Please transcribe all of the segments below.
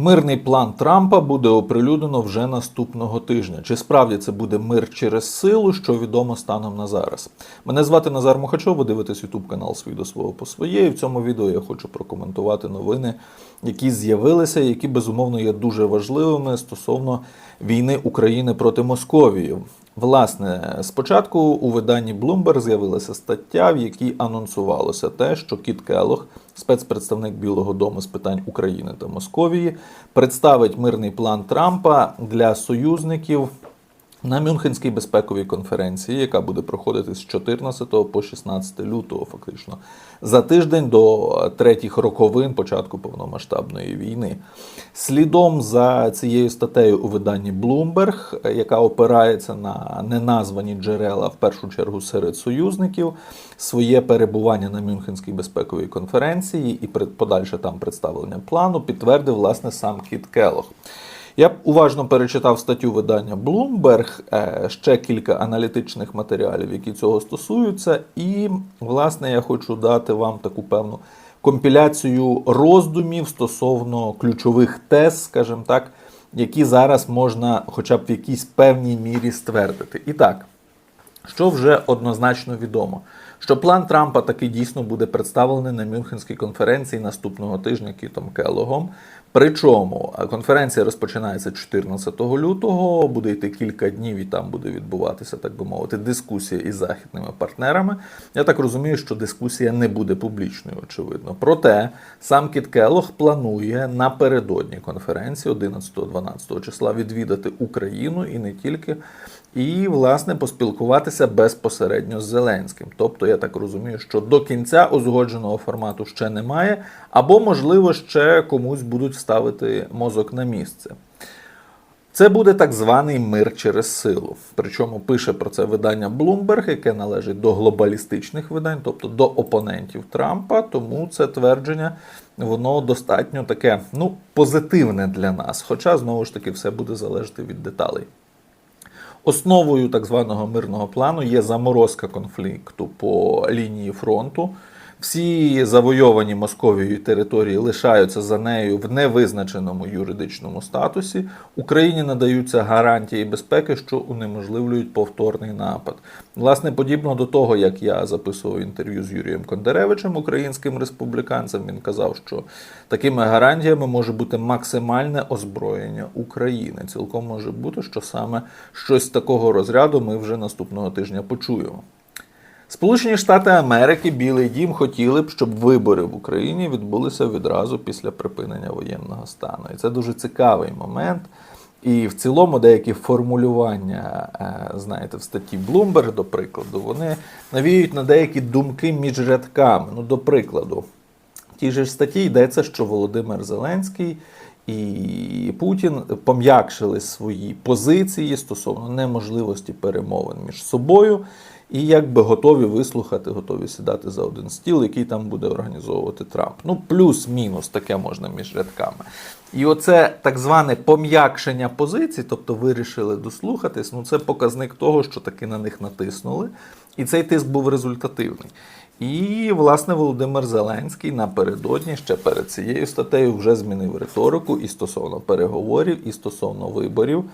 Мирний план Трампа буде оприлюднено вже наступного тижня. Чи справді це буде мир через силу, що відомо станом на зараз? Мене звати Назар Мухачов, ви дивитесь Ютуб канал «Свій до свого по своє. І в цьому відео я хочу прокоментувати новини, які з'явилися, які безумовно є дуже важливими стосовно війни України проти Московії. Власне, спочатку у виданні Bloomberg з'явилася стаття, в якій анонсувалося те, що Кіт Келох, спецпредставник Білого Дому з питань України та Московії, представить мирний план Трампа для союзників на Мюнхенській безпековій конференції, яка буде проходити з 14 по 16 лютого, фактично за тиждень до третіх роковин початку повномасштабної війни. Слідом за цією статтею у виданні Bloomberg, яка опирається на неназвані джерела, в першу чергу серед союзників, своє перебування на Мюнхенській безпековій конференції і подальше там представлення плану підтвердив власне сам Кіт Келох. Я б уважно перечитав статтю видання Bloomberg, е, ще кілька аналітичних матеріалів, які цього стосуються, і, власне, я хочу дати вам таку певну компіляцію роздумів стосовно ключових тез, скажімо так, які зараз можна хоча б в якійсь певній мірі ствердити. І так, що вже однозначно відомо, що план Трампа таки дійсно буде представлений на Мюнхенській конференції наступного тижня Кітом Келогом. Причому конференція розпочинається 14 лютого, буде йти кілька днів, і там буде відбуватися, так би мовити, дискусія із західними партнерами. Я так розумію, що дискусія не буде публічною, очевидно. Проте сам Кіт Келох планує напередодні конференції 11-12 числа відвідати Україну і не тільки. І, власне, поспілкуватися безпосередньо з Зеленським. Тобто, я так розумію, що до кінця узгодженого формату ще немає, або, можливо, ще комусь будуть ставити мозок на місце. Це буде так званий мир через силу. Причому пише про це видання Bloomberg, яке належить до глобалістичних видань, тобто до опонентів Трампа. Тому це твердження воно достатньо таке ну, позитивне для нас. Хоча, знову ж таки, все буде залежати від деталей. Основою так званого мирного плану є заморозка конфлікту по лінії фронту. Всі завойовані Московією території лишаються за нею в невизначеному юридичному статусі. Україні надаються гарантії безпеки, що унеможливлюють повторний напад. Власне, подібно до того, як я записував інтерв'ю з Юрієм Кондеревичем, українським республіканцем, він казав, що такими гарантіями може бути максимальне озброєння України. Цілком може бути, що саме щось такого розряду ми вже наступного тижня почуємо. Сполучені Штати Америки, Білий Дім хотіли б, щоб вибори в Україні відбулися відразу після припинення воєнного стану. І це дуже цікавий момент. І в цілому деякі формулювання, знаєте, в статті Bloomberg, до прикладу, вони навіють на деякі думки між рядками. Ну, до прикладу, в тій же статті йдеться, що Володимир Зеленський і Путін пом'якшили свої позиції стосовно неможливості перемовин між собою і якби готові вислухати, готові сідати за один стіл, який там буде організовувати Трамп. Ну, плюс-мінус таке можна між рядками. І оце так зване пом'якшення позицій, тобто вирішили дослухатись, ну це показник того, що таки на них натиснули. І цей тиск був результативний. І, власне, Володимир Зеленський напередодні, ще перед цією статтею, вже змінив риторику і стосовно переговорів, і стосовно виборів.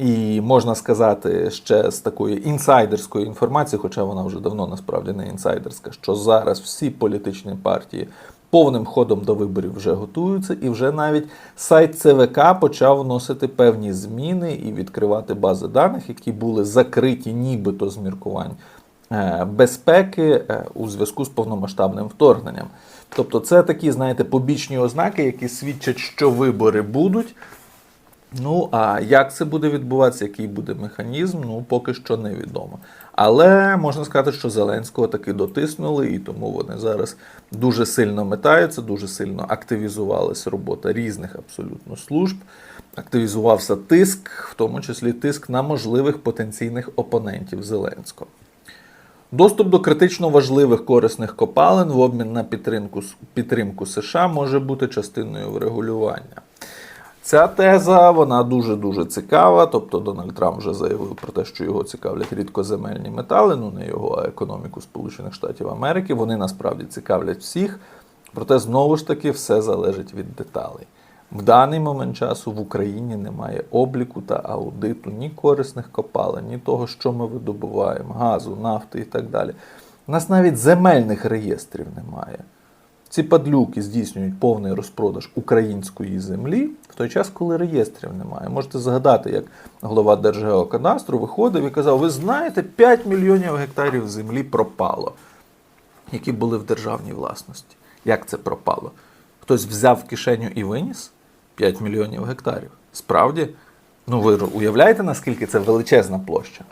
І можна сказати ще з такої інсайдерської інформації, хоча вона вже давно насправді не інсайдерська, що зараз всі політичні партії повним ходом до виборів вже готуються, і вже навіть сайт ЦВК почав вносити певні зміни і відкривати бази даних, які були закриті, нібито з міркувань е, безпеки е, у зв'язку з повномасштабним вторгненням. Тобто, це такі, знаєте, побічні ознаки, які свідчать, що вибори будуть. Ну, а як це буде відбуватися, який буде механізм, ну поки що невідомо. Але можна сказати, що Зеленського таки дотиснули, і тому вони зараз дуже сильно метаються, дуже сильно активізувалася робота різних абсолютно служб. Активізувався тиск, в тому числі тиск на можливих потенційних опонентів Зеленського. Доступ до критично важливих корисних копалин в обмін на підтримку, підтримку США може бути частиною врегулювання. Ця теза вона дуже-дуже цікава. Тобто Дональд Трамп вже заявив про те, що його цікавлять рідкоземельні метали, ну не його, а економіку Сполучених Штатів Америки. Вони насправді цікавлять всіх. Проте, знову ж таки, все залежить від деталей. В даний момент часу в Україні немає обліку та аудиту ні корисних копалин, ні того, що ми видобуваємо, газу, нафти і так далі. У нас навіть земельних реєстрів немає. Ці падлюки здійснюють повний розпродаж української землі в той час, коли реєстрів немає. Можете згадати, як голова Держгеокадастру виходив і казав: ви знаєте, 5 мільйонів гектарів землі пропало, які були в державній власності. Як це пропало? Хтось взяв в кишеню і виніс 5 мільйонів гектарів. Справді, ну ви уявляєте, наскільки це величезна площа?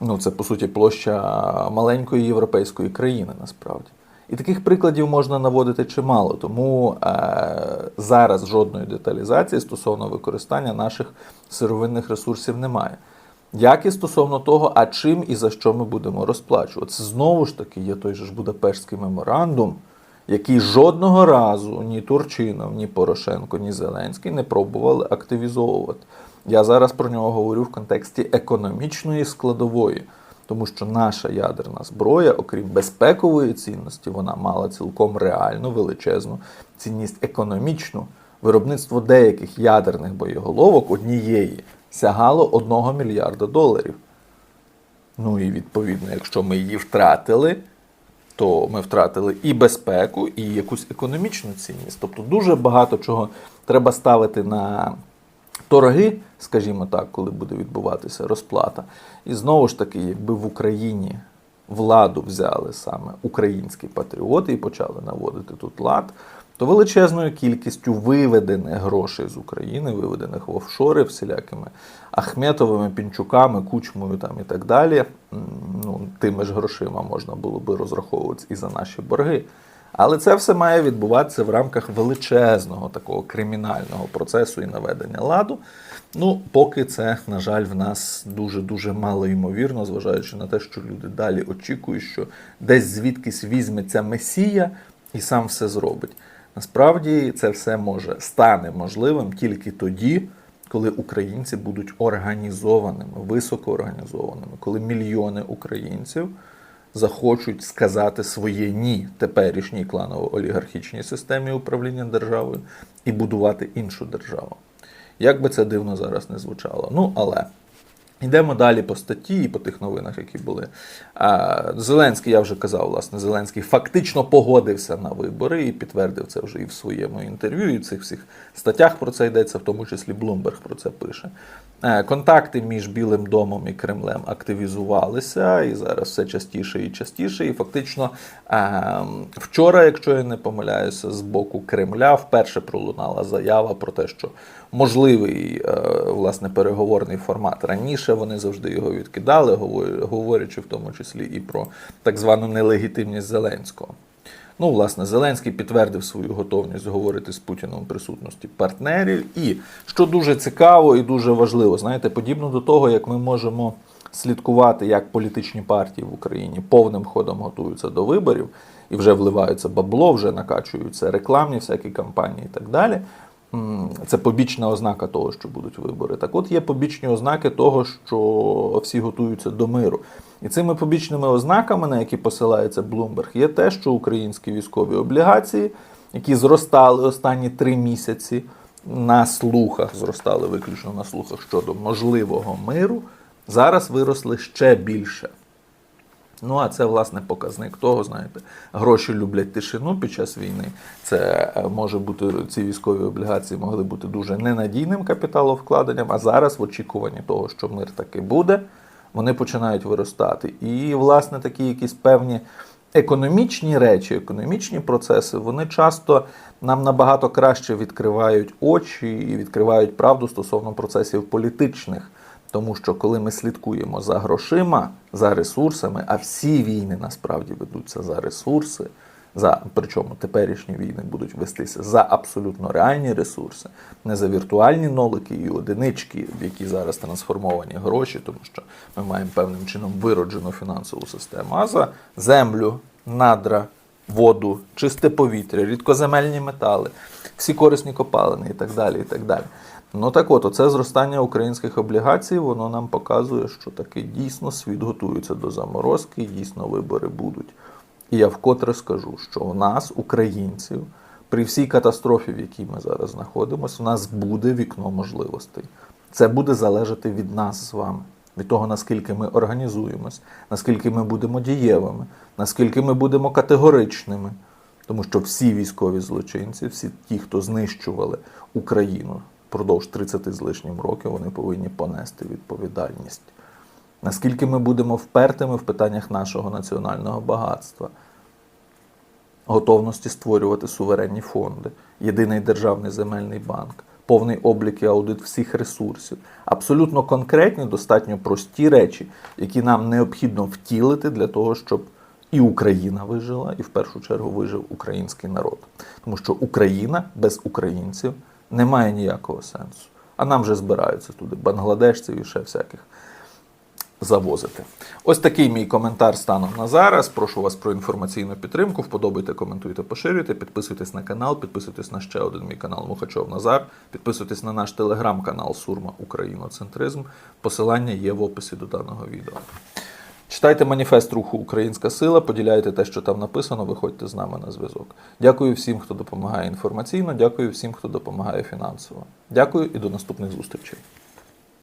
Ну, це по суті площа маленької європейської країни, насправді. І таких прикладів можна наводити чимало, тому е, зараз жодної деталізації стосовно використання наших сировинних ресурсів немає. Як і стосовно того, а чим і за що ми будемо розплачувати. Це знову ж таки є той же ж Будапештський меморандум, який жодного разу ні Турчинов, ні Порошенко, ні Зеленський не пробували активізовувати. Я зараз про нього говорю в контексті економічної складової, тому що наша ядерна зброя, окрім безпекової цінності, вона мала цілком реальну величезну цінність економічну. Виробництво деяких ядерних боєголовок однієї сягало 1 мільярда доларів. Ну і відповідно, якщо ми її втратили, то ми втратили і безпеку, і якусь економічну цінність. Тобто дуже багато чого треба ставити на торги, скажімо так, коли буде відбуватися розплата. І знову ж таки, якби в Україні владу взяли саме українські патріоти і почали наводити тут лад, то величезною кількістю виведених грошей з України, виведених в офшори всілякими Ахметовими, Пінчуками, Кучмою там і так далі, ну, тими ж грошима можна було би розраховуватися і за наші борги. Але це все має відбуватися в рамках величезного такого кримінального процесу і наведення ладу. Ну, поки це, на жаль, в нас дуже-дуже мало ймовірно, зважаючи на те, що люди далі очікують, що десь звідкись візьметься Месія і сам все зробить. Насправді це все може стане можливим тільки тоді, коли українці будуть організованими, високоорганізованими, коли мільйони українців захочуть сказати своє ні теперішній кланово-олігархічній системі управління державою і будувати іншу державу. Як би це дивно зараз не звучало. Ну, але йдемо далі по статті і по тих новинах, які були. Зеленський, я вже казав, власне, Зеленський фактично погодився на вибори і підтвердив це вже і в своєму інтерв'ю, і в цих всіх статтях про це йдеться, в тому числі Блумберг про це пише. Е, Контакти між Білим домом і Кремлем активізувалися, і зараз все частіше і частіше. І фактично е, вчора, якщо я не помиляюся, з боку Кремля вперше пролунала заява про те, що можливий е, власне переговорний формат. Раніше вони завжди його відкидали, говор- говорячи в тому числі і про так звану нелегітимність Зеленського. Ну, власне, Зеленський підтвердив свою готовність говорити з Путіном у присутності партнерів. І що дуже цікаво і дуже важливо, знаєте, подібно до того, як ми можемо слідкувати, як політичні партії в Україні повним ходом готуються до виборів і вже вливаються бабло, вже накачуються рекламні всякі кампанії і так далі. Це побічна ознака того, що будуть вибори. Так от є побічні ознаки того, що всі готуються до миру. І цими побічними ознаками, на які посилається Блумберг, є те, що українські військові облігації, які зростали останні три місяці на слухах, зростали виключно на слухах щодо можливого миру, зараз виросли ще більше. Ну, а це, власне, показник того, знаєте, гроші люблять тишину під час війни. Це е, може бути ці військові облігації могли бути дуже ненадійним капіталовкладенням, а зараз, в очікуванні того, що мир таки буде, вони починають виростати. І, власне, такі якісь певні економічні речі, економічні процеси, вони часто нам набагато краще відкривають очі і відкривають правду стосовно процесів політичних. Тому що коли ми слідкуємо за грошима, за ресурсами, а всі війни насправді ведуться за ресурси, за причому теперішні війни будуть вестися за абсолютно реальні ресурси, не за віртуальні нолики і одинички, в які зараз трансформовані гроші, тому що ми маємо певним чином вироджену фінансову систему, а за землю, надра, воду, чисте повітря, рідкоземельні метали, всі корисні копалини і так далі. І так далі. Ну так от, оце зростання українських облігацій, воно нам показує, що таки дійсно світ готується до заморозки, дійсно вибори будуть. І я вкотре скажу, що у нас, українців, при всій катастрофі, в якій ми зараз знаходимося, у нас буде вікно можливостей. Це буде залежати від нас з вами, від того, наскільки ми організуємось, наскільки ми будемо дієвими, наскільки ми будемо категоричними. Тому що всі військові злочинці, всі ті, хто знищували Україну впродовж 30 з лишнім років, вони повинні понести відповідальність. Наскільки ми будемо впертими в питаннях нашого національного багатства, готовності створювати суверенні фонди, єдиний державний земельний банк, повний облік і аудит всіх ресурсів, абсолютно конкретні, достатньо прості речі, які нам необхідно втілити для того, щоб і Україна вижила, і в першу чергу вижив український народ. Тому що Україна без українців не має ніякого сенсу. А нам вже збираються туди бангладешців і ще всяких завозити. Ось такий мій коментар станом на зараз. Прошу вас про інформаційну підтримку. Вподобайте, коментуйте, поширюйте, підписуйтесь на канал, підписуйтесь на ще один мій канал Мухачов Назар, підписуйтесь на наш телеграм-канал Сурма Україноцентризм. Посилання є в описі до даного відео. Читайте маніфест руху Українська сила, поділяйте те, що там написано, виходьте з нами на зв'язок. Дякую всім, хто допомагає інформаційно, дякую всім, хто допомагає фінансово. Дякую і до наступних зустрічей.